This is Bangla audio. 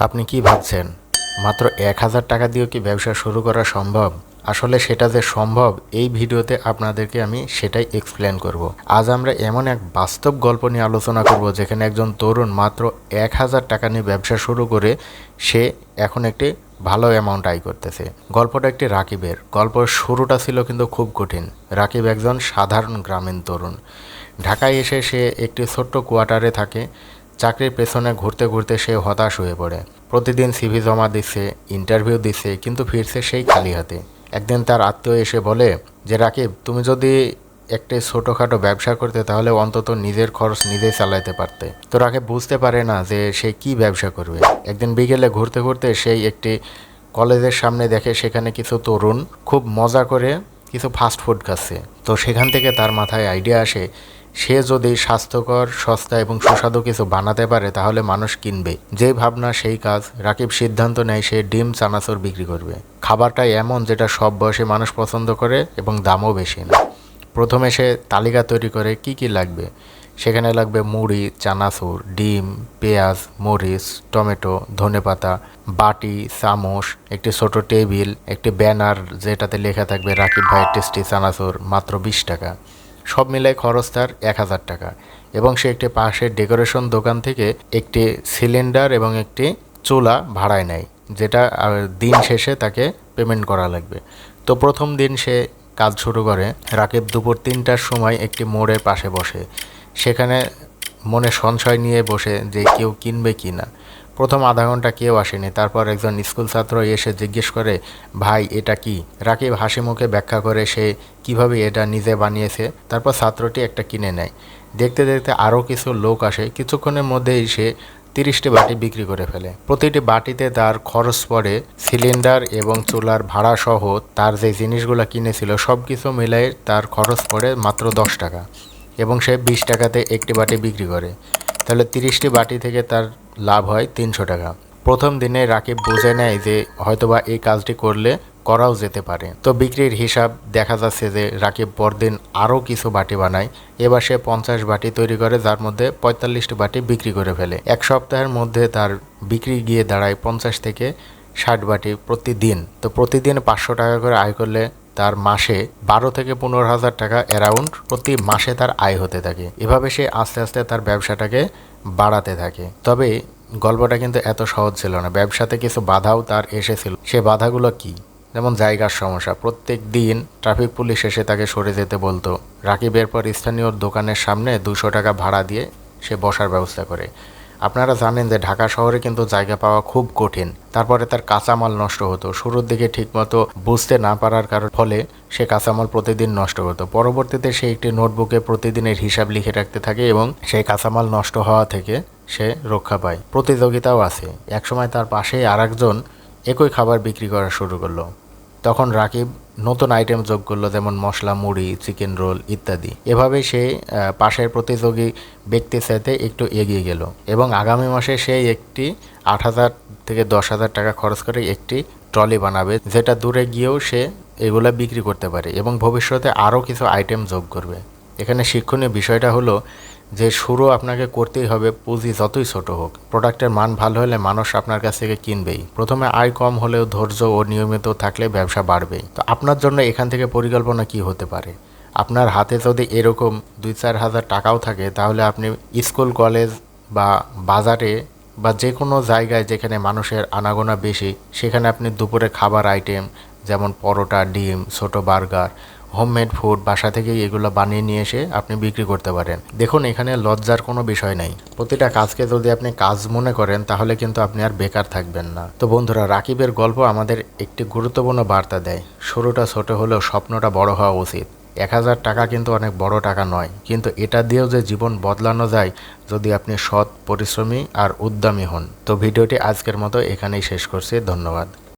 আপনি কি ভাবছেন? মাত্র এক হাজার টাকা দিয়েও কি ব্যবসা শুরু করা সম্ভব? আসলে সেটা যে সম্ভব, এই ভিডিওতে আপনাদেরকে আমি সেটাই এক্সপ্লেন করব। আজ আমরা এমন এক বাস্তব গল্প নিয়ে আলোচনা করব, যেখানে একজন তরুণ মাত্র এক হাজার টাকা নিয়ে ব্যবসা শুরু করে সে এখন একটি ভালো অ্যামাউন্ট আয় করতেছে। গল্পটা একটি রাকিবের। গল্পের শুরুটা ছিল কিন্তু খুব কঠিন। রাকিব একজন সাধারণ গ্রামীণ তরুণ। ঢাকায় এসে সে একটি ছোট্ট কোয়ার্টারে থাকে। চাকরির পেছনে ঘুরতে ঘুরতে সে হতাশ হয়ে পড়ে। প্রতিদিন সিভি জমা দিচ্ছে ইন্টারভিউ দিচ্ছে, কিন্তু ফিরছে সেই খালি হাতে। একদিন তার আত্মীয় এসে বলে, যে রাকিব, তুমি যদি একটি ছোটোখাটো ব্যবসা করতে, তাহলে অন্তত নিজের খরচ নিজে চালাইতে পারতে। তো রাকিব বুঝতে পারে না যে সে কি ব্যবসা করবে। একদিন বিকেলে ঘুরতে ঘুরতে সেই একটি কলেজের সামনে দেখে সেখানে কিছু তরুণ খুব মজা করে কিছু ফাস্ট ফুড খাচ্ছে। তো সেখান থেকে তার মাথায় আইডিয়া আসে সে যদি স্বাস্থ্যকর, সস্তা এবং সুস্বাদু কিছু বানাতে পারে, তাহলে মানুষ কিনবে। যে ভাবনা, সেই কাজ। রাকিব সিদ্ধান্ত নেয় সে ডিম, চানাচুর বিক্রি করবে। খাবারটা এমন যেটা সব বয়সে মানুষ পছন্দ করে এবং দামও বেশি না। প্রথমে সে তালিকা তৈরি করে কি কি লাগবে। সেখানে লাগবে মুড়ি, চানাচুর, ডিম, পেঁয়াজ, মরিচ, টমেটো, ধনেপাতা, বাটি, চামচ, একটি ছোট টেবিল, একটি ব্যানার যেটাতে লেখা থাকবে, রাকিব ভাই টেস্টি চানাচুর মাত্র বিশ টাকা। সব মিলায় খরচ তার এক হাজার টাকা। এবং সে একটি পাশের ডেকোরেশন দোকান থেকে একটি সিলিন্ডার এবং একটি চুলা ভাড়ায় নেয়, যেটা দিন শেষে তাকে পেমেন্ট করা লাগবে। তো প্রথম দিন সে কাজ শুরু করে রাকিব দুপুর তিনটার সময় একটি মোড়ের পাশে বসে। সেখানে মনে সংশয় নিয়ে বসে যে কেউ কিনবে কি না। প্রথম আধা ঘণ্টা কেউ আসেনি, তারপর একজন স্কুল ছাত্র এসে জিজ্ঞেস করে, ভাই, এটা কি? রাকিব হাসি মুখে ব্যাখ্যা করে, সে কীভাবে এটা নিজে বানিয়েছে? তারপর ছাত্রটি একটা কিনে নেয়। দেখতে দেখতে আরও কিছু লোক আসে, কিছুক্ষণের মধ্যেই সে তিরিশটি বাটি বিক্রি করে ফেলে। প্রতিটি বাটিতে তার খরচ পড়ে, সিলিন্ডার এবং চুলার ভাড়া সহ তার যে জিনিসগুলো কিনেছিল সব কিছু মিলাই তার খরচ পড়ে মাত্র দশ টাকা। এবং সে বিশ টাকাতে একটি বাটি বিক্রি করে। তাহলে তিরিশটি বাটি থেকে তার লাভ হয় তিনশো টাকা। প্রথম দিনে রাকিব বুঝে নেয় যে হয়তোবা এই কাজটি করলে করাও যেতে পারে। তো বিক্রির হিসাব দেখা যাচ্ছে যে রাকিব পরদিন আরও কিছু বাটি বানায়। এবার সে পঞ্চাশ বাটি তৈরি করে, যার মধ্যে পঁয়তাল্লিশটি বাটি বিক্রি করে ফেলে। এক সপ্তাহের মধ্যে তার বিক্রি গিয়ে দাঁড়ায় পঞ্চাশ থেকে ষাট বাটি প্রতিদিন। তো প্রতিদিন পাঁচশো টাকা করে আয় করলে তার মাসে বারো থেকে পনেরো হাজার টাকা অ্যারাউন্ড প্রতি মাসে তার আয় হতে থাকে। এভাবে সে আস্তে আস্তে তার ব্যবসাটাকে বাড়াতে থাকে। তবে গল্পটা কিন্তু এত সহজ ছিল না। ব্যবসাতে কিছু বাধাও তার এসেছিল। সে বাধাগুলো কি? যেমন জায়গার সমস্যা। প্রত্যেক দিন ট্রাফিক পুলিশ এসে তাকে সরে যেতে বলতো। রাকিবের পর স্থানীয় দোকানের সামনে দুশো টাকা ভাড়া দিয়ে সে বসার ব্যবস্থা করে। আপনারা জানেন যে ঢাকা শহরে কিন্তু জায়গা পাওয়া খুব কঠিন। তারপরে তার কাঁচামাল নষ্ট হতো। শুরুর দিকে ঠিকমতো বুঝতে না পারার কারণ ফলে সে কাঁচামাল প্রতিদিন নষ্ট হতো। পরবর্তীতে সে একটি নোটবুকে প্রতিদিনের হিসাব লিখে রাখতে থাকে এবং সেই কাঁচামাল নষ্ট হওয়া থেকে সে রক্ষা পায়। প্রতিযোগিতাও আছে। একসময় তার পাশেই আর একজন একই খাবার বিক্রি করা শুরু করল। তখন রাকিব নতুন আইটেম যোগ করল, যেমন মশলা, মুড়ি চিকেন রোল ইত্যাদি। এভাবে সে পাশের প্রতিযোগী ব্যক্তির সাথে একটু এগিয়ে গেল এবং আগামী মাসে সে একটি আট হাজার থেকে দশ হাজার টাকা খরচ করে একটি ট্রলি বানাবে, যেটা দূরে গিয়েও সে এগুলো বিক্রি করতে পারে এবং ভবিষ্যতে আরও কিছু আইটেম যোগ করবে। এখানে শিক্ষণীয় বিষয়টা হলো যে শুরু আপনাকে করতেই হবে, পুঁজি যতই ছোট হোক। প্রোডাক্টের মান ভালো হলে মানুষ আপনার কাছ থেকে কিনবেই। প্রথমে আয় কম হলেও ধৈর্য ও নিয়মিত থাকলে ব্যবসা বাড়বেই। তো আপনার জন্য এখান থেকে পরিকল্পনা কি হতে পারে? আপনার হাতে যদি এরকম দুই চার হাজার টাকাও থাকে, তাহলে আপনি স্কুল, কলেজ বা বাজারে বা যে কোনো জায়গায় যেখানে মানুষের আনাগোনা বেশি, সেখানে আপনি দুপুরে খাবার আইটেম যেমন পরোটা, ডিম, ছোট বার্গার হোমমেড ফুড বাসা থেকেই এগুলো বানিয়ে নিয়ে এসে আপনি বিক্রি করতে পারেন। দেখুন, এখানে লজ্জার কোনো বিষয় নাই। প্রতিটা কাজকে যদি আপনি কাজ মনে করেন, তাহলে কিন্তু আপনি আর বেকার থাকবেন না। তো বন্ধুরা, রাকিবের গল্প আমাদের একটি গুরুত্বপূর্ণ বার্তা দেয়। শুরুটা ছোট হলেও স্বপ্নটা বড় হওয়া উচিত। এক হাজার টাকা কিন্তু অনেক বড় টাকা নয়। কিন্তু এটা দিয়েও যে জীবন বদলানো যায়, যদি আপনি সৎ, পরিশ্রমী আর উদ্যমী হন। তো ভিডিওটি আজকের মতো এখানেই শেষ করছি। ধন্যবাদ।